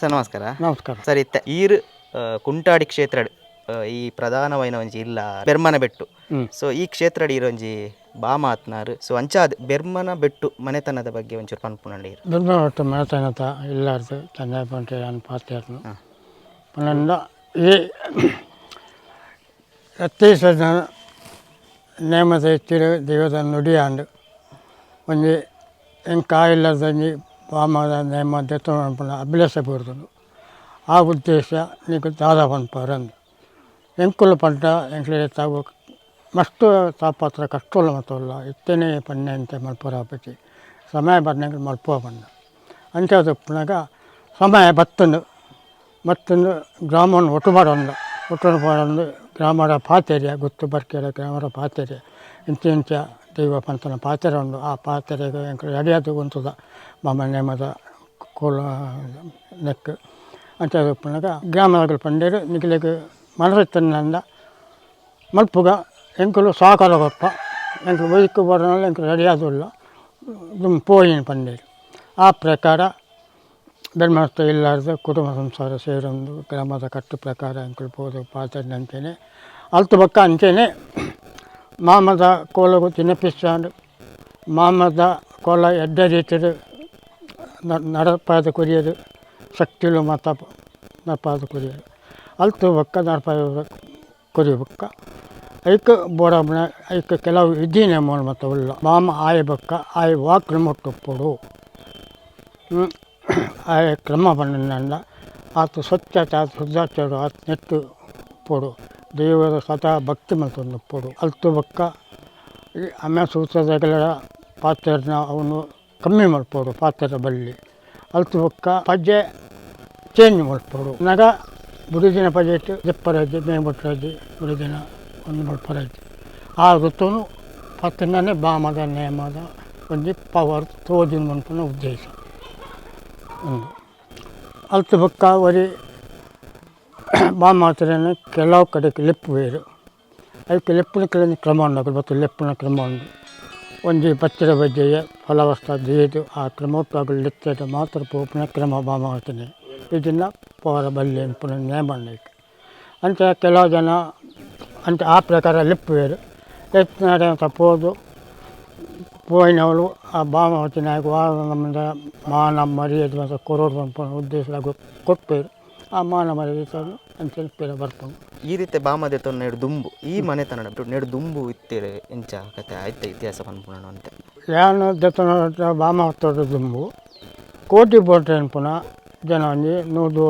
Sir ನಮಸ್ಕಾರ. ನಮಸ್ಕಾರ. Sir ಇತ್ತ ಈರ್ ಕುಂಟಾಡಿ ಕ್ಷೇತ್ರ ಈ ಪ್ರಧಾನವೈನ ಒಂಜಿ ಇಲ್ಲ ಬೆರ್ಮನ ಬೆಟ್ಟು. ಸೊ ಈ ಕ್ಷೇತ್ರ ಇರೋಂಜಿ ಬಾ ಆತ್ನಾರು ಸೊ ಅಂಚಾದ್ ಬೆರ್ಮನ ಬೆಟ್ಟು ಮನೆತನದ ಬಗ್ಗೆ ಒಂಚೂರು ಪನ್ಪುನಂಡಿ ಬೆರ್ಮನ ಬೆಟ್ಟು ಮನೆತನತ ಇಲ್ಲಾರ್ದು ತಂದೆ ಪಂಟೆ ಅನ್ ಪಾತ್ಯಾರ್ನು ಈ ಎತ್ತೈಸದ ನೇಮದ ನುಡಿ ದೇವದ ನುಡಿಯಾಂಡು ಒಂಜಿ ಎಂಕ್ ಕಾಯಿಲ್ಲದಂಜಿ ವಾಮದ ನೇಮ ದೆತ್ತೊಂಡು ಅಭಿಲಾಷ ಬೂರ್ದು ಆ ಉದ್ದೇಶ ನೀಕು ದಾದ ಪನ್ಪಾರಂದು ಎಂಕುಲು ಪಂಟ ಎಂಕ್ಲೆ ತಾವು ಮಸ್ತ್ ತಾಪತ್ರ ಕಷ್ಟೋಲ್ಲ ಮತ್ತೋಲ್ಲ, ಇತ್ತೇನೆ ಪನ್ನೆ ಅಂತ ಮಲ್ಪುರಾಪತಿ ಸಮಯ ಬಂದಂಗೆ ಮಲ್ಪುವ ಬಂದ ಅಂತ ಪುನಗ ಸಮಯ ಬತ್ತಂದು, ಮತ್ತೊಂದು ಗ್ರಾಮವನ್ನು ಒಟ್ಟು ಮಾಡೋಂದು ಒಟ್ಟು ಮಾಡೋಂದು ಗ್ರಾಮದ ಪಾತೇರಿಯ, ಗೊತ್ತು ಬರ್ಕೆರ ಗ್ರಾಮದ ಪಾತೆರೆ ಇಂಚ ಇಂಚ ದೈವ ಪಂತನ ಪಾತ್ರೆ ಉಂಡು ಆ ಪಾತ್ರೆಗೆ ಎಡೆಯದು ಅಡಿಯಾದ ಮಮ ನೇಮದ ಕೋಲ ನೆಕ್ ಅಂಚದು ಪುನಗ ಗ್ರಾಮದ ಪಂಡೇರು ನಿಖಿಲಿಗೆ ಮನರತ್ತನಂದ ಮಲ್ಪುಗ, ಎಂಕುಲು ಸಾಕಲ ಗೊಪ್ಪ ಎಂಕಲು ಬೈಕು ಬರೋಲ್ಲ ಎಂಕಲು ರೆಡಿಯಾದಿಲ್ಲ ದುಮ್ ಪೋಯಿನ ಪಂಡೇರು ಆ ಪ್ರಕಾರ ಧರ್ಮಸ್ಥ ಇಲ್ಲಾರ್ದು ಕುಟುಂಬ ಸಂಸಾರ ಸೇರೊಂದು ಗ್ರಾಮದ ಕಟ್ಟು ಪ್ರಕಾರ ಎಂಕುಲು ಪೋದು ಪಾತ್ರೆ ಅಂತೇನೆ ಅಲ್ತು ಬಕ್ಕ ಅಂಚೇನೆ ಮಾಮದ ಕೋಲ ತಿನ್ನಪಿಸ್ತಾಂಡು ಮಾಮದ ಕೋಲ ಎಡ್ಡ ರೀತಿ ನಡಪಾದ ಕುರಿಯೋದು ಶಕ್ತಿಲು ಮತ ನಡಪಾದ ಕುರಿಯೋದು ಅಲ್ತು ಬಕ್ಕ ನಡಪಾದ ಕುರಿ ಬಕ್ಕ ಐಕ ಬೋಡಬನ ಐಕ ಕೆಲವು ವಿಧಿ ನೇಮಗಳು ಮತ್ತು ಉಳ್ಳ ಮಾಮ ಆಯ ಬಕ್ಕ, ಆಯ ವಾಕ್ರ ಮುಟ್ಟುಪ್ಪಡು ಆಯ ಕ್ರಮ ಬಣ್ಣ ಆತು ಸ್ವಚ್ಛತೆ ಆತ ಶುದ್ಧಾಚಾರ ಆತು ನೆಟ್ಟು ಪೋಡು. ದೇವರ ಸದಾ ಭಕ್ತಿ ಮತ್ತು ಪೋಡು ಅಲ್ತು ಭಕ್ಕ ಈ ಸೂತ್ರದಗಳ ಪಾತ್ರೆನ ಅವನು ಕಮ್ಮಿ ಮಾಡ್ಬೋದು ಪಾತ್ರದ ಬಳ್ಳಿ. ಅಲ್ತು ಬೊಕ್ಕ ಪಜ್ಜೆ ಚೇಂಜ್ ಮಾಡ್ಬೋದು ನಗ ಬುಡಿದಿನ ಪಜೆ ಇಟ್ಟು ಜಪ್ಪರಾಜಿ ಮೇಂಬುಟ್ರಜ್ಜಿ ಬುಡಿದಿನ ಒಂದು ಮಾಡ್ಪರಾಜಿ ಆ ಋತುನು ಪತ್ತನೇ ಬಾಮದ ನೇಮದ ಒಂದು ಪವರ್ ಮನ್ಪನ ಉದ್ದೇಶ. ಅಲ್ತು ಬೊಕ್ಕ ವರಿ ಬಾಮಾತ್ರನ ಕೆಲವು ಕಡೆಗೆ ಲೆಪ್ಪು ಬೇರು ಅದಕ್ಕೆ ಲೆಪ್ಪಿನ ಕೆಲವು ಕ್ರಮ ಉಂಡು ಮತ್ತು ಲೆಪ್ಪಿನ ಕ್ರಮ ಉಂಡು ಒಂಜಿ ಪತ್ತಿರ ಬಜ್ಜೆಯ ಫಲವಸ್ಥ ದೇದು ಆ ಕ್ರಮೋತ್ತಾಗಲು ಲೆತ್ತದ ಮಾತ್ರ ಪೋಪಿನ ಕ್ರಮ ಬಾಮಾವತನೆ ಇದನ್ನು ಪೋರ ಬಲ್ಲೆ ಪುನಃ ನೇಮ ಅಂತ ಕೆಲವು ಜನ ಅಂತ ಆ ಪ್ರಕಾರ ಲೆಪ್ಪು ಬೇರು ಲೆಪ್ಪಿನಾಡ ತಪ್ಪೋದು ಪೋಯಿನವಳು ಆ ಬಾಮಾವತಿ ನಾಯಕ ವಾರ ನಮ್ಮಿಂದ ಮಾನ ಮರ್ಯಾದೆ ಮತ್ತು ಕೊರೋಡು ಪಂಪನ ಉದ್ದೇಶ ಕೊಟ್ಪೇರು ಆ ಮಾನ ಮರ್ಯಾದೆ ತಂದು ಅಂತ ಪೇರ ಬರ್ತಾವೆ ಈ ರೀತಿ ಬಾಮದೆ ತೊಂದು ನೆಡು ದುಂಬು ಈ ಮನೆತನ ತನ ನೆಡು ದುಂಬು ಇತ್ತೀರಿ ಎಂಚ ಕತೆ ಆಯ್ತ ಇತಿಹಾಸ ಬಂದ್ಬಿಡೋಣ ಅಂತ. ಯಾನು ದತ್ತನ ಬಾಮ ಹೊತ್ತೋದು ದುಂಬು ಕೋಟಿ ಬೋಟೆ ಪುನಃ ಜನ ಒಂಜಿ ನೂದು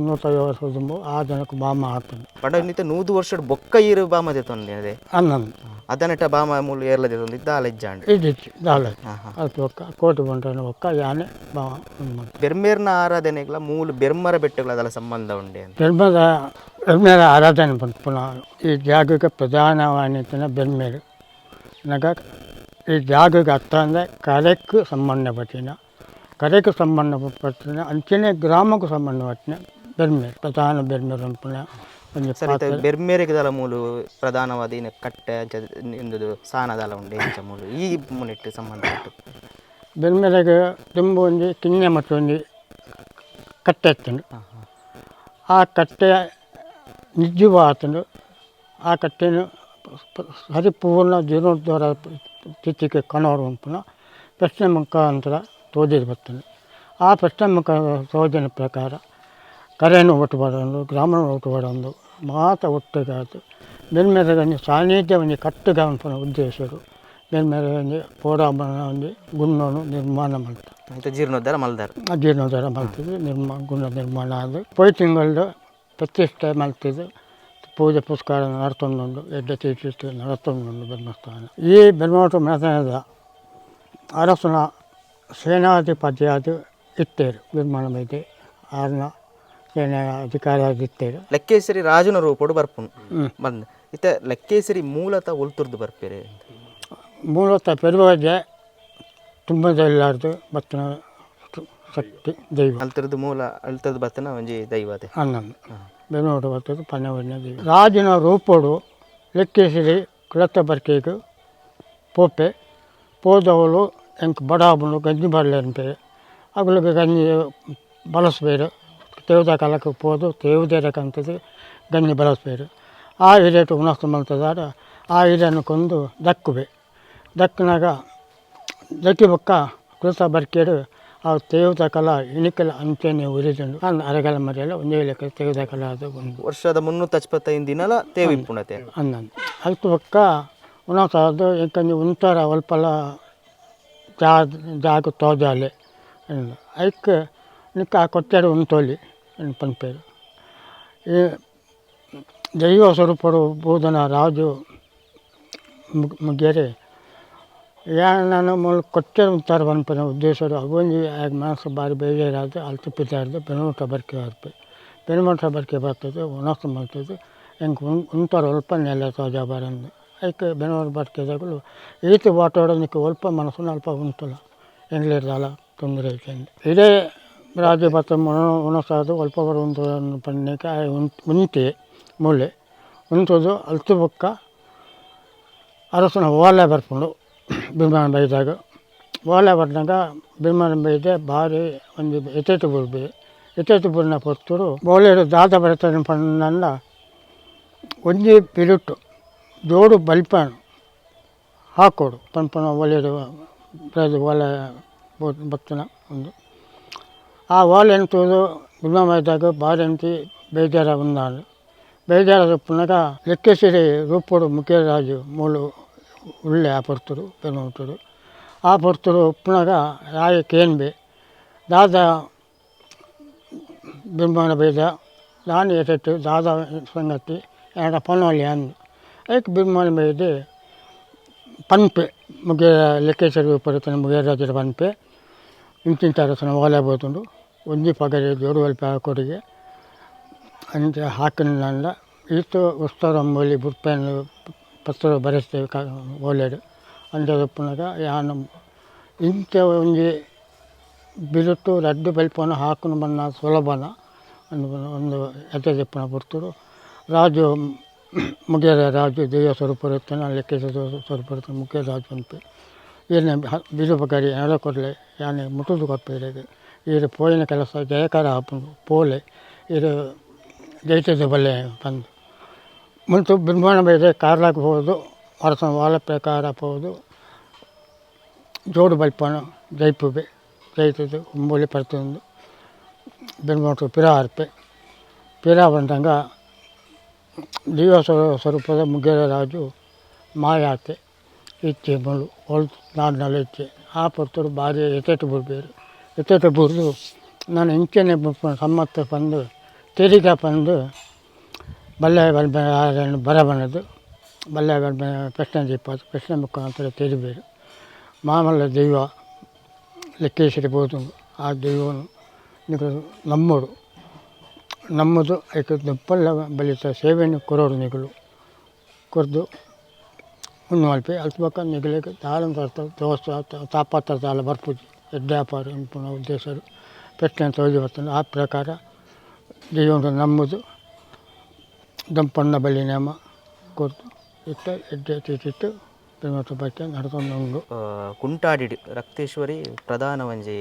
ನೂತೈದು ವರ್ಷ ದುಂಬು ಆ ಜನಕ್ಕೆ ಬಾಮ ಹಾಕ್ತದೆ ಪಡ ನೂದು ವರ್ಷ ಬೊಕ್ಕ ಇರು ಬಾಮದೆ ತೊಂದೆ ಹನ್ನೊಂದು ಅದನೆಟ ಬಾಮ ಮೂಲ ಏರ್ಲದೆ ತೊಂದು ಇದ್ದ ಅಲೆಜ್ಜಾಂಡ್ ಇದ್ದಿತ್ತು ಹಾಂ ಅದಕ್ಕೆ ಒಕ್ಕ ಕೋಟಿ ಬಂಟನ ಒಕ್ಕ ಯಾನೆ ಮಾಡ್ತಾರೆ ಬೆರ್ಮೇರ್ನ ಆರಾಧನೆಗಳ ಮೂಲ ಬೆರ್ಮರ ಬೆಟ್ಟಗಳ ಅದರ ಸಂಬಂಧ ಉಂಡೆ ಅಂತ. ಬೆರ್ಮದ ಬೆರ್ಮೇರ ಆರಾಧನೆ ಬಂತು ಪುನಃ. ಈ ಜಾಗಕ್ಕೆ ಪ್ರಧಾನವಾಣಿತನ ಬೆರ್ಮೇರು. ನಗ ಈ ಜಾಗಕ್ಕೆ ಅರ್ಥ ಅಂದರೆ ಕರೆಕ್ಕೆ ಸಂಬಂಧಪಟ್ಟಿನ ಕರೆಗೆ ಸಂಬಂಧಪಟ್ಟಿನ ಅಂಚನೆ ಗ್ರಾಮಕ್ಕೂ ಸಂಬಂಧಪಟ್ಟಿನ ಬೆರ್ಮೇರು ಪ್ರಧಾನ ಬೆರ್ಮೇರು ಪುನಃ. ಒಂದು ಸರ್ ಇತ್ತ ಬೆರ್ಮೇರಿಗೆ ದಲ ಮೂಲು ಪ್ರಧಾನವಾದ ಏನು ಕಟ್ಟೆ ಅಂಚ ಇಂದು ಸಾನದಲ ಉಂಡೆ ಇಂಚ ಮೂಲು. ಈ ಮುನಿಟ್ಟು ಸಂಬಂಧಪಟ್ಟು ಬೆರ್ಮೇರೆಗೆ ತುಂಬ ಒಂದು ಕಿನ್ನೆ ಮತ್ತು ಒಂದು ಕಟ್ಟೆ ಹಾಂ ಆ ಕಟ್ಟೆ ನಿಜವ ಆತನು ಆ ಕಟ್ಟೆನು ಪರಿಪೂರ್ಣ ಜೀರ್ಣೋದ್ಧಾರ ತಿಥಿಗೆ ಕಣವರು ಪುನಃ ಪ್ರಶ್ನೆ ಮುಖಾಂತರ ತೋಜಿದ ಬರ್ತಾನೆ ಆ ಪ್ರಶ್ನೆ ಮುಖ ತೋದಿನ ಪ್ರಕಾರ ಕರೆಯನ್ನು ಒಟ್ಟು ಮಾಡೋದು ಗ್ರಾಮನ ಒಟ್ಟು ಮಾತ ಒಟ್ಟಿಗಾತು ಮೇಲ್ಮೇಲೆ ಸಾನ್ನಿಧ್ಯವನ್ನು ಕಟ್ಟುಗ ಪುನಃ ಉದ್ದೇಶರು ಮೇಲ್ಮೇಲೆ ಪೋಡಾಮನ ಒಂದು ಗುಣ್ಣನು ನಿರ್ಮಾಣ ಮಾಡ್ತಾರೆ ಅಂತ ಜೀರ್ಣೋದ್ಧಾರ ಮಲ್ದಾರ ಆ ಜೀರ್ಣೋದ್ಧಾರ ಮಾಡ್ತಿದ್ವಿ ನಿರ್ಮಾ ಗುಣ ನಿರ್ಮಾಣ ಅದು ಪೊಯ್ ತಿಂಗಳದು ಪ್ರತಿಷ್ಠೆ ಮಾಡ್ತಿದ್ದು ಪೂಜೆ ಪುರಸ್ಕಾರ ನಡ್ತೊಂದುಂಡು ಎಡ್ಡ ತೀರ್ಥ ನಡ್ತೊಂದುಂಡು ಬ್ರಹ್ಮಸ್ಥಾನ ಈ ಬ್ರಹ್ಮೋಟ ಮೆತನದ ಅರಸನ ಸೇನಾಧಿಪತಿಯಾದ ಇತ್ತೇರು ನಿರ್ಮಾಣ ಮೈದೆ ಆರ್ನ ಅಧಿಕಾರಿಯಾಗಿತ್ತೇರು ಲೆಕ್ಕೇಸರಿ ರಾಜನ ರೂಪಡು ಬರ್ಪುನು. ಬಂದ. ಇತ್ತ ಲೆಕ್ಕೇಸರಿ ಮೂಲತಃ ಒಲ್ತುರ್ದು ಬರ್ಪೇರೆ. ಮೂಲತಃ ಪೆರುವಾಜೆ ತುಂಬ ಇಲ್ಲಾರ್ದು ಬತ್ತನ ಶಕ್ತಿ ದೈವ. ಅಲ್ತರದ್ದು ಮೂಲ ಅಲ್ತರದ್ದು ಬತ್ತನ ಒಂಜಿ ದೈವತೆ ಹನ್ನೊಂದು. ಬೆನ್ನೋಡು ಬರ್ತದೆ ಪನ್ನವನ್ನ ದೈವ. ರಾಜನ ರೂಪಡು ಲೆಕ್ಕೇಸರಿ ಕುಲತ್ತ ಬರ್ಕೇಗು ಪೋಪೆ ಪೋದವಳು ಎಂಕ್ ಬಡಾಬನು ಗಂಜಿ ಬರಲೇನ್ಪೇ ಅಗಲಿಗೆ ಗಂಜಿ ಬಳಸ್ಬೇರು. ತೇವದ ಕಾಲಕ್ಕೆ ಹೋದು ತೇವುದೇರಕ್ಕಂಥದ್ದು ಗಂಜಿ ಬಳಸ್ಬೇರು ಆ ಹಿರಿಯಟು ಉಣಸ್ತು ಮಲ್ತದಾರ. ಆ ಹಿರಿಯನ್ನು ಕೊಂದು ದಕ್ಕುವೆ. ದಕ್ಕನಾಗ ದಕ್ಕಿ ಬೊಕ್ಕ ಕೃತ ಬರ್ಕೇಡು ಆ ತೇವದ ಕಲ ಇಣಿಕಲ ಅಂಚೆನೆ ಉರಿದಂಡು. ಅಂದ್ರೆ ಅರಗಲ ಮರೆಯಲ್ಲ ಒಂದೇ ಲೆಕ್ಕ ತೇವದ ಕಲ ಅದು ಒಂದು ವರ್ಷದ ಮುನ್ನೂತ್ತ ಹಚ್ಪತ್ತೈದು ದಿನಲ ತೇವಿ ಪುಣತೆ ಅಲ್ತು ಬೊಕ್ಕ ಪಕ್ಕ ಉಣಸಾದು ಯಾಕಂದ್ರೆ ಉಂತರ ಒಲ್ಪಲ ಜಾ ಜಾಗ ತೋಜಾಲೆ. ಐಕ್ ನಿಕ್ಕ ಕೊಟ್ಟೆಡು ಉಂಟೋಲಿ ಪನ್ಪೇರು ಈ ದೈವ ಸ್ವರೂಪರು ಬೋಧನ ರಾಜು ಮುಗ್- ಮುಗ್ಗೆರೆ ನಾನು ಮೂಲ ಕೊಟ್ಟೆ ಉಂಟಾರ ಪನ್ಪನ ಉದ್ದೇಶರು ಅಗೋಂಜಿ ಆಗ ಮನಸ್ಸು ಬಾರಿ ಬೇಜಾರಾದ ಅಲ್ತು ಪಿತಾರ್ದು ಬೆನುಮೂಟ ಬರ್ಕೆ ಬರ್ಪೆ ಬೆನುಮೂಟ ಬರ್ಕೆ ಬರ್ತದೆ ಉಣಸ್ತು ಮಾಡ್ತದೆ ಹೆಂಗೆ ಉನ್ ಉಂಟಾರ ಒಲ್ಪ ನೆಲ ತೋಜ ಬರಂದು ಅದಕ್ಕೆ ಬೆನುಮೂಟ ಬರ್ಕೆದಾಗಲು ಈತ ಓಟಾಡೋದಕ್ಕೆ ಒಲ್ಪ ಮನಸ್ಸನ್ನು ಅಲ್ಪ ಉಂಟಲ್ಲ ಹೆಂಗ್ಲಿರ್ದಲ್ಲ ತೊಂದರೆ ಐತೆ ಇದೇ ರಾಜ್ಯ ಭತ್ತ ಒಲ್ಪ ಬರ ಉಂಟು ಪನ್ನಕ್ಕೆ ಉಂಟೆ ಮೂಲೆ. ಉಂಟದು ಅಲ್ತು ಬೊಕ್ಕ ಅರಸನ ಓಲೆ ಬರ್ಕೊಂಡು ಬಿಮಾನ ಬೈದಾಗ. ಓಲೆ ಬರ್ದಾಗ ಬಿಮಾನ ಬೈದೆ ಭಾರಿ ಒಂದು ಎತೆಟು ಬುರ್ಬಿ. ಎತೆಟು ಬುರ್ನ ಪೊತ್ತರು ಓಲೆಡು ದಾದ ಬರ್ತಾನೆ ಪಣ್ಣ ಒಂಜಿ ಪಿರುಟ್ಟು ಜೋಡು ಬಲ್ಪನು ಹಾಕೋಡು, ಪನ್ಪನ ಒಲೆಯದು ಒಲೆ ಬತ್ತನ ಒಂದು. ಆ ಓಲೆ ಎಂತುವುದು ಬಿಮಾನ ಬೈದಾಗ ಭಾರಿ ಅಂತಿ ಬೇಜಾರ ఉన్నాను ಬೇಜಾರ ಪುನಃ ಲೆಕ್ಕಸಿರಿ ರೂಪೋಡು ಮುಖ್ಯರಾಜು ಮೂಲು ಉಳ್ಳೆ ಆ ಪೊರ್ತರು ಬೆನ್ನುಂಟರು ಆ ಪೊರ್ತರು ಪುನಃ ರಾಯ ಕೇನ್ಬೆ ದಾದ ಬಿಂಬನ ಬೇದ ನಾನು ಎಸೆಟ್ಟು ದಾದ ಸಂಗತಿ ಎರಡು ಪನೋಲಿ ಅಂದು ಅದಕ್ಕೆ ಬಿಂಬನ ಬೇದೆ ಪನ್ಪೆ ಮುಗಿಯ ಲೆಕ್ಕೇಶ್ವರಿ ಉಪರತನ ಮುಗಿಯರಾಜರ ಪನ್ಪೆ ಇಂಚಿಂತ ಅರಸನ ಓಲೆ ಬೋತುಂಡು ಒಂಜಿ ಪಗಡೆ ಜೋರು ಅಲ್ಪ ಕೊಡುಗೆ ಅಂತ ಹಾಕಿನ ಈತು ಉತ್ಸವ ಅಂಬೋಲಿ ಬುರ್ಪೆನ್ ಪತ್ರ ಬರೆಸ್ತೇವೆ ಕ ಓಲೆಡು ಅಂಜದ ಪುನಗ ಯಾನು ಇಂಥ ಒಂಜಿ ಬಿರುತು ರಡ್ಡು ಬಲ್ಪನ ಹಾಕುನು ಬಣ್ಣ ಸುಲಭನ ಒಂದು ಒಂದು ಎತೆ ಪುನ ಬರ್ತರು ರಾಜು ಮುಗಿಯದ ರಾಜು ದೇವ ಸ್ವರೂಪ ಇರ್ತಾನೆ ಲೆಕ್ಕಿಸ ಸ್ವರೂಪ ಇರ್ತಾನೆ ಮುಖ್ಯ ರಾಜು ಅಂತ. ಏನೇ ಬಿರು ಬಗರಿ ಎಡ ಕೊಡಲೆ. ಯಾನೆ ಮುಟ್ಟುದು ಕೊಪ್ಪೆರೆಗ್ ಇದು ಪೋಯಿನ ಕೆಲಸ, ಜಯಕಾರ ಹಾಪುಂಡು ಪೋಲೆ. ಇದು ಜೈತದ ಬಲ್ಲೆ ಬಂದು. ಮುಂತು ಬಿಂಬಾಣ ಬೇರೆ ಕಾರ್ಲಾಗ ಹೋದು ಅರಸನ ವಾಲ ಪ್ರಕಾರ ಪೋದು ಜೋಡು ಬಲ್ಪನ, ಜೈಪುಬೆ ಜೈತದು ಉಂಬೋಲಿ ಪರ್ತೊಂದು ಬೆನ್ಮೋಟು ಪಿರ ಅರ್ಪೆ. ಪಿರ ಬಂದಂಗ ಜೀವ ಸ್ವರೂಪದ ಮುಗ್ಗೇರ ರಾಜು ಮಾಯಾತೆ. ಇಚ್ಚೆ ಮುಳು ಹೊಲ್ ನಾಡ್ನಲ್ಲಿ ಇತ್ತೆ ಆ ಪತ್ರ ಭಾರಿ ಎತ್ತೆಟ್ಟು ಬಿಡ್ಬೇರು. ಎತ್ತೆಟ್ಟು ಬುರ್ದು ನಾನು ಇಂಚೆನೆ ಸಮ್ಮತ್ತ ಬಂದು, ತೆರಿಗ ಬಂದು ಬಲ್ಲೆ ಬಲ್ಬೆ ಬರ ಬಂದದ್ದು. ಬಲ್ಲೆ ಬಲ್ಬೆ ಕೃಷ್ಣ ದೀಪ ಪ್ರಶ್ನೆ ಮುಖಾಂತರ ತೆರಿಬೇರು. ಮಾಮಲ್ಲ ದೈವ ಲೆಕ್ಕೇಶ್ವರಿ ಬೋದು ಆ ದೈವನು ನಿಮಗೆ ನಮ್ಮೋಡು ನಮ್ಮದು ಐಕೆ ದುಪ್ಪಲ್ಲ ಬಲಿತ ಸೇವೆಯನ್ನು ಕೊರೋರು ನಿಗಳು. ಕೊರ್ದು ಮಲ್ಪೆ ಅಲ್ಪ ಬಕ್ಕ ನಿಗಲಿಗೆ ತಾಳಂ ತರ್ತ ದೋಸೆ ತಾಪತ್ರ ತಾಳ ಬರ್ಪುಜಿ ಎಡ್ಡಾಪಾರು ವ್ಯಾಪಾರ ಪುನಃ ಉದ್ದೇಶರು ಪ್ರಶ್ನೆ ತೊಳೆದು ಬರ್ತಾನೆ ಆ ಪ್ರಕಾರ ಜೀವನ ನಮ್ಮದು ದಂಪಣ್ಣ ಬಳ್ಳಿ ನೇಮ ಕೊಟ್ಟು ಇಟ್ಟು ಎಡ್ಡೆ ತಿಟ್ಟಿಟ್ಟು ಬೆಳಮತ್ತು ಬಟ್ಟೆ ನಡ್ಕೊಂಡು ಉಂಡು ಕುಂಟಾಡಿಡು ರಕ್ತೇಶ್ವರಿ ಪ್ರಧಾನ ಒಂಜಿ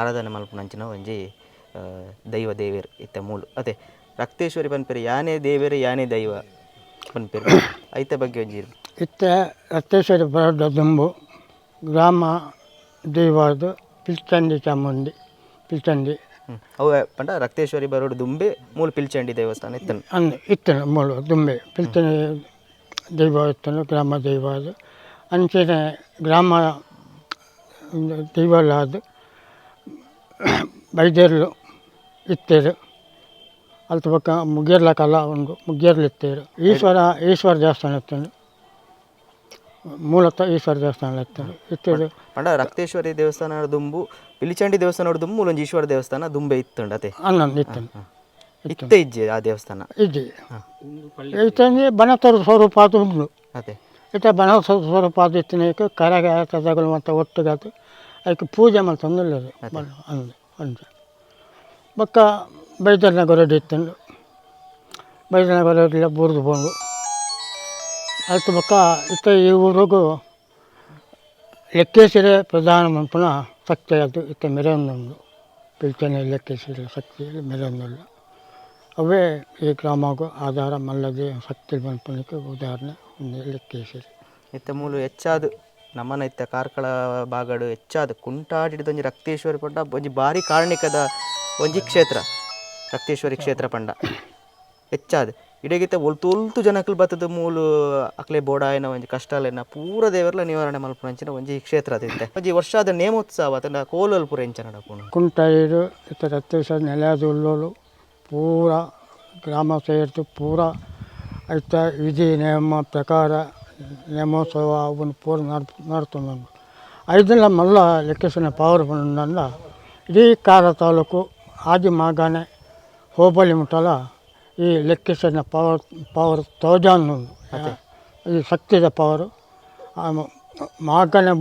ಆರಾಧನೆ ಮಲ್ಪುನಂಚಿನ ಒಂಜಿ ದೈವ ದೇವೇರು ಇತ್ತ ಮೂಲು. ಅದೇ, ರಕ್ತೇಶ್ವರಿ ಪನ್ಪೇರಿ, ಯಾನೇ ದೇವೇರು, ಯಾನೇ ದೈವ ಪನ್ಪೆರು. ಐತ ಬಗ್ಗೆ ಒಂಜಿ. ಇತ್ತ ರಕ್ತೇಶ್ವರಿ ಬರೋದ ದುಂಬು ಗ್ರಾಮ ದೇವಾರ್ದು ಪಿಲ್ಚಂಡಿ ಚಾಮುಂಡಿ ಪಿಲ್ಚಂಡಿ. ಅವು ಪಂಡ ರಕ್ತೇಶ್ವರಿ ಬರೋಡು ದುಂಬೆ ಮೂಲ ಪಿಲ್ಚಂಡಿ ದೇವಸ್ಥಾನ ಇತ್ತನು? ಅನ್ನ ಇತ್ತನು ಮೂಲ ದುಂಬೆ. ಪಿಲ್ಚಂಡಿ ದೈವ ಇತ್ತನು ಗ್ರಾಮ ದೈವ ಅದು ಅಂಚೆನೆ ಗ್ರಾಮ ದೈವ ಅದು ಬೈದೇರ್ಲು ಇತ್ತೇರು. ಅಲ್ತ ಪಕ್ಕ ಮುಗ್ಗೇರ್ಲ ಕಲ ಒಂದು ಮುಗ್ಗೇರ್ಲು ಇತ್ತೇರು ಈಶ್ವರ ಈಶ್ವರ ದೇವಸ್ಥಾನ ಇತ್ತನು. ಮೂಲತಃ ಈಶ್ವರ ದೇವಸ್ಥಾನ ಇತ್ತನು ಇತ್ತೇರು ಪಂಡ ರಕ್ತೇಶ್ವರಿ ದೇವಸ್ಥಾನ ದುಂಬು ಪಿಲಿಚಂಡಿ ದೇವಸ್ಥಾನ ದುಂಬು ಮೂಲೊಂಜಿ ಈಶ್ವರ ದೇವಸ್ಥಾನ ದುಂಬೆ ಇತ್ತುಂಡು ಅದೇ ಅನ್ನೊಂದು ಇತ್ತು. ಇತ್ತ ಇಜ್ಜೆ ಆ ದೇವಸ್ಥಾನ? ಇದೆ ಇತ್ತಂದ್ರೆ ಬನತರ ಸ್ವರೂಪ ಅದು ಉಂಡು ಅದೇ ಇತ್ತ ಬನ ಸ್ವರೂಪ ಅದು ಇತ್ತಿನ ಕರಗ ತದಗಳು ಮತ್ತು ಅದಕ್ಕೆ ಪೂಜೆ ಮಾಡ್ತಂದಿಲ್ಲ ಅದು. ಅಂದು ಬಕ್ಕ ಬೈದರ್ನಗರ ಗೊರಡಿ ಬೈದರ್ನಗರ ಬುರ್ದು ಬಂದು. ಆಯ್ತು ಪಕ್ಕ ಇತ್ತ ಈ ಲೆಕ್ಕೇಶ್ವರ ಪ್ರಧಾನ ಪುನಃ ಸತ್ಯ ಅದು, ಇತ್ತ ಮೆರವಣಿಗೆ ಪಿಲ್ಚನೆ ಲೆಕ್ಕೇಶ್ವರ ಶಕ್ತಿ ಮೆರವಣಿಗೆ ಅವೇ ಈ ಗ್ರಾಮಗೂ ಆಧಾರ, ಮಲ್ಲದೆ ಶಕ್ತಿ ಮಂತ್ರಕ್ಕೆ ಉದಾಹರಣೆ ಒಂದು ಲೆಕ್ಕಿಸಿರಿ. ಇತ್ತ ಮೂಲು ಹೆಚ್ಚಾದ ನಮ್ಮನ ಇತ್ತ ಕಾರ್ಕಳ ಬಾಗಡು ಹೆಚ್ಚಾದ ಕುಂಟಾಡಿದ ಒಂಜಿ ರಕ್ತೇಶ್ವರಿ ಪಂಡ, ಒಂಜಿ ಭಾರಿ ಕಾರಣಿಕದ ಒಂಜಿ ಕ್ಷೇತ್ರ, ರಕ್ತೇಶ್ವರಿ ಕ್ಷೇತ್ರ ಪಂಡ. ಹೆಚ್ಚಾದ. ಇಡಗಿತ್ತ ಒಲ್ತು ಒಲ್ತು ಜನಕ್ಕಲು ಬತ್ತದ ಮೂಲು ಅಕ್ಲೆ ಬೋಡಾಯನ ಒಂಜಿ ಕಷ್ಟಲೆನ ಪೂರ ದೇವರ್ಲ ನಿವಾರಣೆ ಮಲ್ಪುನಂಚಿನ ಒಂಜಿ ಕ್ಷೇತ್ರ ಅದಿತ್ತೆ ಒಂಜಿ ವರ್ಷದ ನೇಮೋತ್ಸವ ಅತಂಡ ಕೋಲಲ್ ಪೂರ ಎಂಚ ನಡಪುನು ಕುಂಟೈರು ಹತ್ತು ನೆಲೆಯಾದ ಉಳ್ಳೋಳು ಪೂರ ಗ್ರಾಮ ಸೇರಿತು ಪೂರ ಐತ ವಿಧಿ ನಿಯಮ ಪ್ರಕಾರ ನೇಮೋತ್ಸವ ಅವನು ಪೂರ ನಡ್ ನಾನು ಐದನ್ನ ಮಲ್ಲ ಲೆಕ್ಕಿಸಿನ ಪವರ್ ಬಂದ ಇಡೀ ಕಾರ ತಾಲೂಕು ಆದಿ ಮಾಗಾನೆ ಹೋಬಳಿ ಮುಟ್ಟಲ ಈ ಲೆಕ್ಕಿಸಿನ ಪವರ್ ಪವರ್ ತೌಜಾನ್ ಈ ಶಕ್ತಿದ ಪವರು. ಮಾಗನ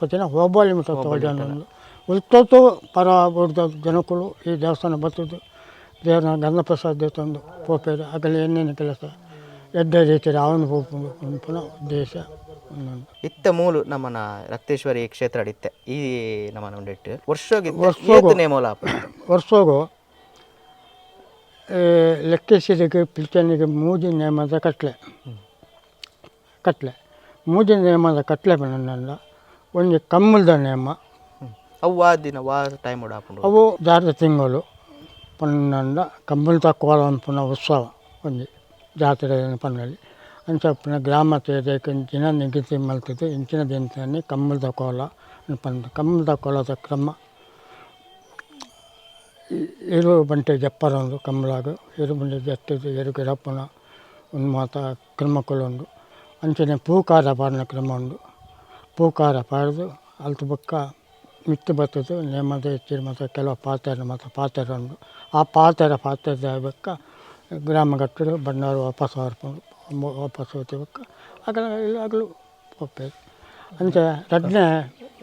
ಪತ್ತಿನ ಹೋಬಳಿ ಮುಟ್ಟ ತೌಜಾನ್ ಉಳ್ತೊತ್ತು ಪರ ಬುಡ್ದ ಜನಕ್ಕಳು ಈ ದೇವಸ್ಥಾನ ಬರ್ತಿದ್ದು ದೇವರ ಗಂಗಪ್ರಸಾದ ತಂದು ಪೋಪೇರು ಆಗಲಿ ಏನೇನು ಕೆಲಸ ಎಡ್ಡ ರೀತಿ ಅವನು ಪೋಪು ಪುನಃ ಉದ್ದೇಶ ಇತ್ತ ಮೂಲು ನಮ್ಮನ ರಕ್ತೇಶ್ವರಿ ಕ್ಷೇತ್ರ ಅಡಿತ್ತೆ. ಈ ನಮ್ಮನ ಉಂಡಿಟ್ಟು ವರ್ಷೋಗಿ. ವರ್ಷೋಗು. ನೇಮೋಲ ವರ್ಷೋಗು. ಲೆಕ್ಕಿಸಿದಿಗೆ ಪಿಲ್ಚನಿಗೆ ಮೂಜಿ ನೇಮದ ಕಟ್ಲೆ ಕಟ್ಲೆ ಮೂಜಿ ನೇಮದ ಕಟ್ಲೆ ಬಂದ ಒಂದು ಕಮ್ಮಲ್ದ ನೇಮ. ಅವು ಆ ದಿನ ವಾ ಟೈಮ್ ಆಪುಂಡು ಅವು ಜಾತ್ರೆ ತಿಂಗಳು ಪನ್ನಂಡ ಕಂಬಲ್ತ ಕೋಲ ಪುನಃ ಉತ್ಸವ ಒಂದು ಜಾತ್ರೆ ಪನ್ನಲ್ಲಿ ಅಂಚ ಪುನಃ ಗ್ರಾಮ ತೇದಕ್ಕೆ ಇಂಚಿನ ನಿಗದಿ ಮಲ್ತಿದ್ದು ಇಂಚಿನ ದಿನ ಕಂಬಲ್ದ ಕೋಲ ಪಂದ ಕಂಬಲ್ದ ಕೋಲದ ಕ್ರಮ ಇರು ಬಂಟೆ ಜಪ್ಪರೊಂದು ಕಂಬಳಾಗ ಇರು ಬಂಟೆ ಜತ್ತದು ಎರು ಗಿಡಪ್ಪನ ಒಂದು ಮಾತ ಕ್ರಮಕ್ಕೊಳ್ಳೊಂದು ಅಂಚನೆ ಪೂಕಾರ ಪಾಡಿನ ಕ್ರಮ ಉಂಡು ಪೂಕಾರ ಪಾಡ್ದು, ಅಲ್ತು ಬೊಕ್ಕ ಮಿತ್ತು ಬತ್ತುದು ನೇಮದ ಹೆಚ್ಚಿನ ಮಾತ ಕೆಲವು ಪಾತ್ರ ಮತ ಪಾತ್ರ ಉಂಡು ಆ ಪಾತೆರ ಪಾತೆರ್ದ ಬಕ್ಕ ಗ್ರಾಮ ಗಟ್ಟರು ಬಂಡಾರು ವಾಪಸ್ ವಾಪಸ್ ಹೋಗ್ತಿವಕ್ಕ ಆಗಲ ಇಲ್ಲಾಗಲೂ ಹೋಗ್ತಾಯಿದ್ವಿ ಹೋಗ್ಬೇಕು ಅಂಚೆ ರಡ್ನೆ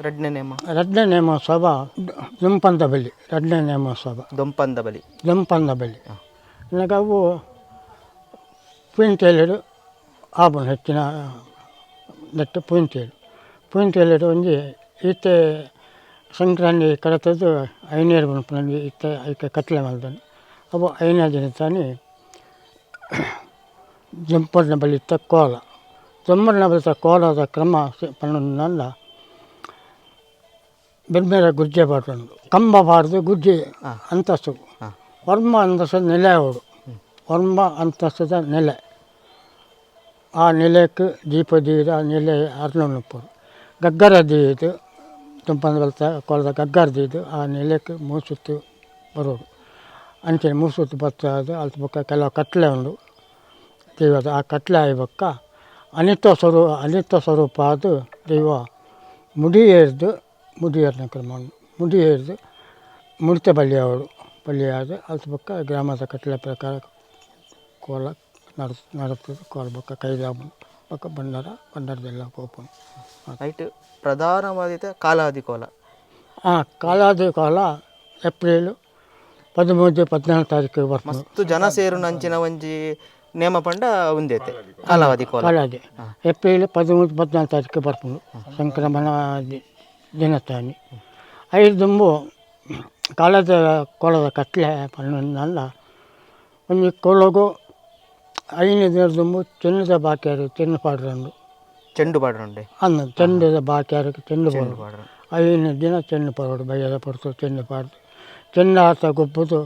ರಡ್ನೆ ನೇಮ. ರಡ್ನೆ ನೇಮೋತ್ಸವ ದುಂಪಂದ ಬಲಿ ರಡ್ನೆ ನೇಮೋತ್ಸವ ದೊಂಪಂದ ಬಲಿ. ದುಂಪಂದ ಬಲಿ. ನಗವು ಅವು ಆಬನ್ ಹೆಚ್ಚಿನ ನೆಟ್ಟು ಪುಯಿಂಟೇಲು ಪುಯಿಂಟೇಲರು ಒಂಜಿ ಈತೆ ಸಂಕ್ರಾಂತಿ ಕಡತದ್ದು ಐನೇರು ಬಂಪನಲ್ಲಿ ಈತ ಐಕೆ ಕತ್ಲೆ ಮಲ್ದನು ಅವು ಐನೇ ದಿನ ತಾನೆ ಜಂಪರ್ನ ಬಲಿತ ಕೋಲ. ಜಂಪರ್ನ ಬಲಿತ ಕೋಲದ ಕ್ರಮ ಪನ್ನೊಂದಲ್ಲ ಬೆರ್ಮೇರ ಗುಜ್ಜೆ ಬಾಟೊಂದು ಕಂಬ ಬಾರದು ಗುಜ್ಜೆ ಅಂತಸ್ತು. ವರ್ಮ ಅಂತಸ್ತದ ನೆಲೆ ಅವರು ವರ್ಮ ಅಂತಸ್ತದ ನೆಲೆ. ಆ ನೆಲೆಕ್ಕೆ ದೀಪ ದೀದ ಆ ನೆಲೆ ಅರ್ಲೊನ್ನಪ್ಪರು ಗಗ್ಗರ ದೀದು ಬಲ್ತ ಕೊಳದ ಗಗ್ಗರ ದೀದು ಆ ನೆಲೆಕ್ಕೆ ಮೂಸುತ್ತು ಬರೋದು. ಅಂಚೆ ಮೂಸುತ್ತು ಬರ್ತದೆ ಅಲ್ತ ಬೊಕ್ಕ ಕೆಲವು ಕಟ್ಲೆ ಉಂಡು. ದೇವದ ಆ ಕಟ್ಲೆ ಆಯ್ಬಕ್ಕ ಅನಿತ್ಯ ಸ್ವರೂಪ ಅನಿತ್ಯ ಸ್ವರೂಪ ಅದು ದೇವ ಮುಡಿ ಏರ್ದು ಮುಡಿ ಕ್ರಮವನ್ನು ಕ್ರಮ ಉಂಡು ಮುಡಿತ ಬಳ್ಳಿ ಅವರು ಬಳ್ಳಿ ಬಲಿಯಾದ ಅದ್ರ ಬೊಕ್ಕ ಗ್ರಾಮದ ಕಟ್ಲೆ ಪ್ರಕಾರ ಕೋಲ ನಡೆಸ್ ನಡುತ್ತದೆ ಕೋಲ ಬೊಕ್ಕ ಕೈದಾಬು ಬೊಕ್ಕ ಬಂಡಾರ ಬಂಡಾರದೆಲ್ಲ ಕೋಪನ್ ರೈಟ್ ಪ್ರಧಾನವಾದ ಕಾಲಾದಿ ಕೋಲ. ಆ ಕಾಲಾದಿ ಕೋಲ ಏಪ್ರಿಲು ಪದಿಮೂರು ಪದಿನಾಲ್ಕು ತಾರೀಕು ಬರ್ತದೆ ಮಸ್ತ್ ಜನ ಸೇರು ನಂಚಿನ ಒಂಜಿ ನೇಮ ಪಂಡ ಉಂದೈತೆ ಕಾಲಾವಧಿ ಕೋಲ. ಕಾಲಾದಿ ಏಪ್ರಿಲ್ ಪದಿಮೂರು ಪದಿನಾಲ್ಕು ತಾರೀಕು ಬರ್ತದೆ ಸಂಕ್ರಮಣ ದಿ- ದಿನತ್ತಾನಿ ಐದು ದುಂಬು ಕಾಲದ ಕೊಳದ ಕಟ್ಲೆ ಪನ್ನೊಂದಲ್ಲ. ಒಂದು ಕೊಳಗು ಐದು ದಿನ ದುಂಬು ಚಿನ್ನದ ಬಾಕಿಯಾರು ಚೆನ್ನ ಪಾಡ್ರಂಡು ಚೆಂಡು ಪಾಡ್ರಂಡೆ ಅನ್ನ ಚೆಂಡದ ಬಾಕಿಯಾರು ಚೆಂಡು ಬಾಡ್ರು ಐದು ದಿನ ಚೆಂಡು ಪಾಡು ಬೈಯದ ಪಡ್ತು ಚೆಂಡು ಪಾಡ್ದು. ಚೆಂಡ ಆತ ಗೊಬ್ಬದು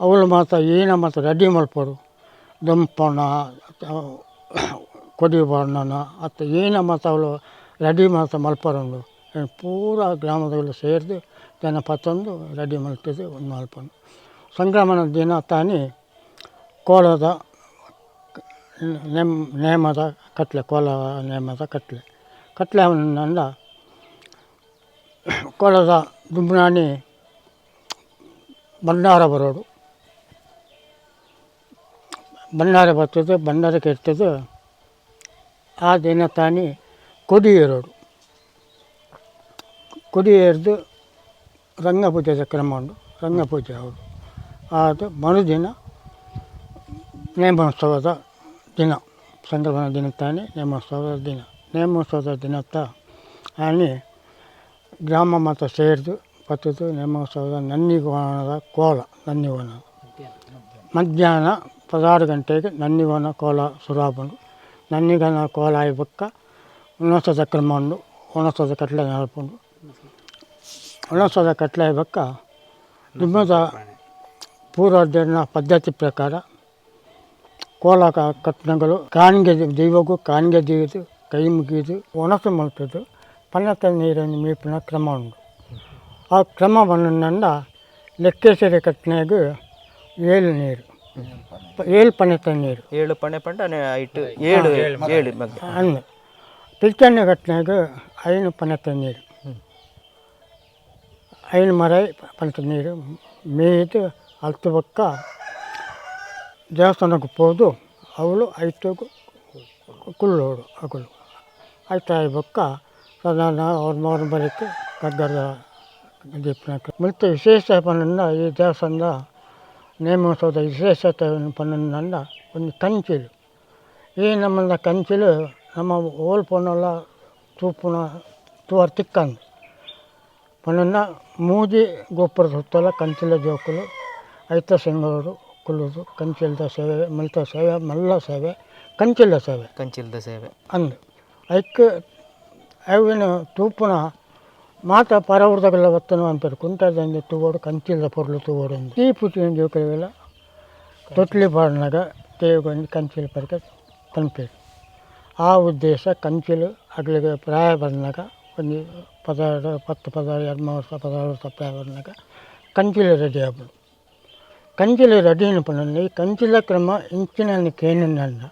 ಅವಳು ಮಾತ್ರ ಏನ ಮಾತ್ರ ರೆಡಿ ಮಲ್ಪಡು ದಂಪಣ ಕೊಡಿ ಬಣ್ಣನ ಅತ್ತ ಏನ ಮಾತ ಅವಳು ರೆಡಿ ಮಾತ್ರ ಮಲ್ಪರಂಡು ಪೂರ ಸೇರಿದು. ಜನ ಪತ್ತೊಂದು ರೆಡಿ ಮಾಡ್ತಿದ್ದೆ ಒಂದು ಮಲ್ಪಂಡು ಸಂಕ್ರಮಣ ದಿನ ತಾನೇ ಕೋಲದ ನೆಮ್, ನೇಮದ ಕಟ್ಲೆ ಕೋಲ ನೇಮದ ಕಟ್ಲೆ ಕಟ್ಲೆ ಅವನನ್ನ ಕೋಲದ ದುಂಬನಾಣಿ ಭಂಡಾರ ಬರೋಡು ಭಂಡಾರ ಬರ್ತದೆ ಭಂಡಾರಕ್ಕೆ ಇರ್ತದೆ. ಆ ದಿನ ತಾನೇ ಕೊಡಿ ಏರೋಡು ಕೊಡಿ ಏರ್ದು ರಂಗಪೂಜೆದ ಕ್ರಮ ಉಂಟು ರಂಗಪೂಜೆ ಅವರು ಅದು ಮರುದಿನ ನೇಮೋತ್ಸವದ ದಿನ ಸಂಕ್ರಮಣ ದಿನ ತಾನೇ ನೇಮೋತ್ಸವದ ದಿನ ನೇಮೋತ್ಸವದ ದಿನ ತ ಆನೆ ಗ್ರಾಮ ಮಾತ್ರ ಸೇರಿದು ಪತ್ತಿದ್ದು ನೇಮೋತ್ಸವದ ನನ್ನಿಗೋಣದ ಕೋಲ ನನ್ನಿಗೋಣ ಮಧ್ಯಾಹ್ನ ಪದಹಾರು ಗಂಟೆಗೆ ನನ್ನಿಗೋಣ ಕೋಲ ಶುರುವಾಪುಂಡು ನನ್ನಿಗೋಣ ಕೋಲ ಆಯ್ಬಕ್ಕ ಉಣಸದ ಕ್ರಮ ಉಂಡು ಉಣಸದ ಕಟ್ಲೆ ನಡಪುಂಡು ಉಣಸದ ಕಟ್ಲೆ ಬಕ್ಕ ನಿಮ್ಮದ ಪೂರ್ವಾಧ್ಯಯನ ಪದ್ಧತಿ ಪ್ರಕಾರ ಕೋಲ ಕ- ಕಟ್ನೆಗಳು ಕಾಣಿಗೆ ದೈವಗೂ ಕಾಣಿಗೆ ದೀವಿದು ಕೈ ಮುಗಿದು ಒಣಸು ಮಲ್ತದ್ದು ಪನ್ನತ ನೀರನ್ನು ಮೀಪಿನ ಕ್ರಮ ಉಂಟು ಆ ಕ್ರಮವನ್ನುಂಡ ಲೆಕ್ಕೇಶ್ವರಿ ಕಟ್ನೆಗೂ ಏಳು ನೀರು ಏಳು ಪನ್ನತ ನೀರು ಏಳು ಪಣೆ ಪಂಡ ಇಟ್ಟು ಏಳು ಏಳು ಮಗ್ಗ ಪಿಲ್ಚಣ್ಣೆ ಕಟ್ನಾಗ ಐನು ಪನ್ನತ ನೀರು ಐನು ಮರ ನೀರು ಮೇಯ್ದು ಹತ್ತು ಪಕ್ಕ ದೇವಸ್ಥಾನಕ್ಕೆ ಹೋದು ಅವಳು ಐಟು ಕುಳ್ಳೋಳು ಅಗಳು ಆಯ್ತಾ ಬೊಕ್ಕ ಸದಾನ ಅವ್ರ ಮೌನ ಬರೋಕ್ಕೆ ಕಗ್ಗದ ದೀಪನಕ್ಕೆ ಮತ್ತು ವಿಶೇಷ ಪನ್ನ ಈ ದೇವಸ್ಥಾನದ ನೇಮೋತ್ಸವದ ವಿಶೇಷತೆ ಪನ್ನಂದ ಒಂದು ಕಂಚಿಲು. ಈ ನಮ್ಮನ್ನ ಕಂಚಿಲು ನಮ್ಮ ಓಲ್ ಪೊನ್ನಲ್ಲ ತೂಪುನ ತೂವರ್ ತಿಕ್ಕಂದು ಪೊನ್ನ ಮೂಜಿ ಗೋಪುರದ ಸುತ್ತಲ ಕಂಚಿಲ ಜೋಕುಲು ಐತ ಸಿಂಗವರು ಕುಲ್ಲುದು ಕಂಚಿಲ್ದ ಸೇವೆ ಮಲ್ತ ಸೇವೆ ಮಲ್ಲ ಸೇವೆ ಕಂಚಿಲ್ಲ ಸೇವೆ. ಕಂಚಿಲ್ದ ಸೇವೆ. ಅಂದು ಐಕ್ ಅವಿನ ತೂಪುನ ಮಾತ ಪರವೃತಗಳ ಒತ್ತನು ಅಂತಾರೆ ಕುಂಟದಂದು ತೂಗೋಡು ಕಂಚಿಲ್ದ ಪೊರ್ಲು ತೂಗೋಡು ಅಂದು. ಈ ಪುಟ್ಟಿನ ಜೋಕುಲೆಲ್ಲ ತೊಟ್ಲಿ ಬಾಡಿನಾಗ ತೇಗೊಂಡು ಕಂಚಿಲ್ ಪರ್ಕೆ ತಂಪೇರು ಆ ಉದ್ದೇಶ ಕಂಚಿಲು ಅಗ್ಲಿಗೆ ಪ್ರಾಯ ಬಂದಾಗ ಪದಾರ್ಥ, ಪತ್ತು ಎರಡು ಮೂರು ವರ್ಷ ಪದಾರ್ಥ ವರ್ಷ ಪ್ರಾಯ ಬಂದಾಗ ಕಂಚಿಲು ರೆಡಿ ಆಗ್ಬೋದು ಕಂಚಿಲು ರೆಡಿನ ಪಣ್ಣಲ್ಲಿ ಕಂಚಿಲ ಕ್ರಮ ಇಂಚಿನ ಏನನ್ನಲ್ಲ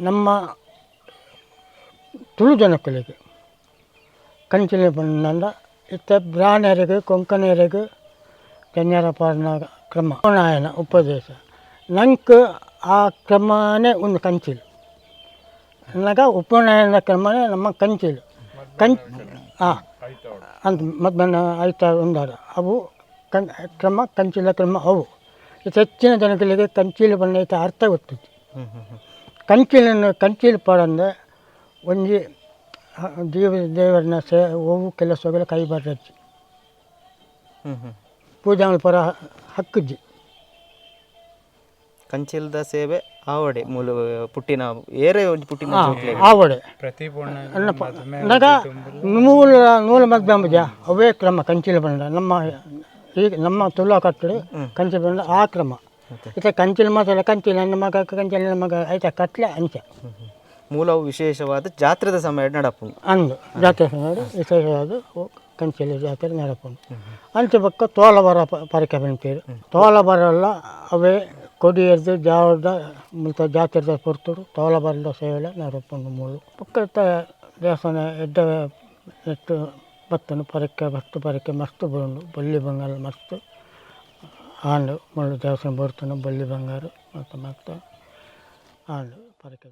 ನಮ್ಮ ತುಳು ಜನಕ್ಕಳಿಗೆ ಕಂಚಿಲಿ ಬಂದ ಇತ್ತ ಬ್ರಾಹ್ಮಣರಿಗೆ, ಕೊಂಕಣಿಯರಿಗೆ ಕನ್ಯಾರ ಪಾಲನ ಕ್ರಮ ನಾಯನ ಉಪದೇಶ. ನಂಗೆ ಆ ಕ್ರಮನೇ ಒಂದು ಕಂಚಿಲು. ನನಗ ಉಪನಯನ ಕ್ರಮನೇ ನಮ್ಮ ಕಂಚಿಲು. ಕಂಚ್ ಹಾಂ ಅಂತ ಮಧ್ಯಾಹ್ನ ಆಯ್ತಾ ಒಂದಾರ ಅವು ಕನ್ ಕ್ರಮ ಕಂಚಿಲ ಕ್ರಮ ಅವು. ಇದು ಹೆಚ್ಚಿನ ಜನಗಳಿಗೆ ಕಂಚಿಲು ಬಂದ ಅರ್ಥ ಹ್ಞೂ ಕಂಚಿಲನ್ನು ಕಂಚಿಲು ಪಾಡಂದ್ರೆ ಒಂಜಿ ದೇವ ದೇವರನ್ನ ಸೇ ಹೂವು ಕೆಲಸಗಳು ಕೈ ಬರ್ತೈತಿ ಪೂಜಾ ಪರ ಹಕ್ಕಜ್ಜಿ ಕಂಚಿಲ್ದ ಸೇವೆ ಆವಡೆ ಮೂಲ ಪುಟ್ಟಿನ ಏರೆ ಒಂಜಿ ಪುಟ್ಟಿನ ಆವಡೆ. ನಗ ಮೂಲ ನೂಲ ಮದ್ದಂಬುಜ ಅವೇ ಕ್ರಮ ಕಂಚಿಲ ಬಂಡ ನಮ್ಮ ಈಗ ನಮ್ಮ ತುಲಾ ಕಟ್ಟಡಿ ಕಂಚಿಲ ಬಂಡ ಆ ಕ್ರಮ. ಇತ ಕಂಚಿಲ ಮಾತ್ರ ಕಂಚಿಲ ನನ್ನ ಮಗ ಕಂಚಿಲ ನನ್ನ ಮಗ ಆಯ್ತಾ? ಕಟ್ಲೆ ಅಂಚೆ ಮೂಲವು ವಿಶೇಷವಾದ ಜಾತ್ರೆದ ಸಮಯ ನಡಪು ಅಂದು ಜಾತ್ರೆ ನೋಡಿ ವಿಶೇಷವಾದ ಕಂಚಿಲ ಜಾತ್ರೆ ನಡಪುಂಡು ಅಂಚೆ ಪಕ್ಕ ತೋಲಬರ ಪರಿಕೆ ಬಂತೀರಿ ತೋಲ ಬರಲ್ಲ ಅವೇ ಕೊಡಿಯರ್ದು ಜಾವದ ಮತ್ತು ಜಾತ್ರೆದ ಪುರ್ತುಡು ತೋಲಬರದ ಸೇವೆಲ ನೆನಪುಂಡು ಮೂಲು ಪಕ್ಕದ ದೇವಸ್ಥಾನ ಎಡ್ಡ ಎತ್ತು ಬತ್ತನು ಪರಕ್ಕೆ ಬತ್ತು ಪರಕ್ಕೆ ಮಸ್ತ್ ಬಂದು ಬೊಲ್ಲಿ ಬಂಗಾರ ಮಸ್ತ್. ಆಂಡು ಮುಳ್ಳು ದೇವಸ್ಥಾನ ಬರ್ತನು ಬೊಲ್ಲಿ ಬಂಗಾರ ಮತ್ತು ಮತ್ತು ಆಂಡು ಪರಕೆ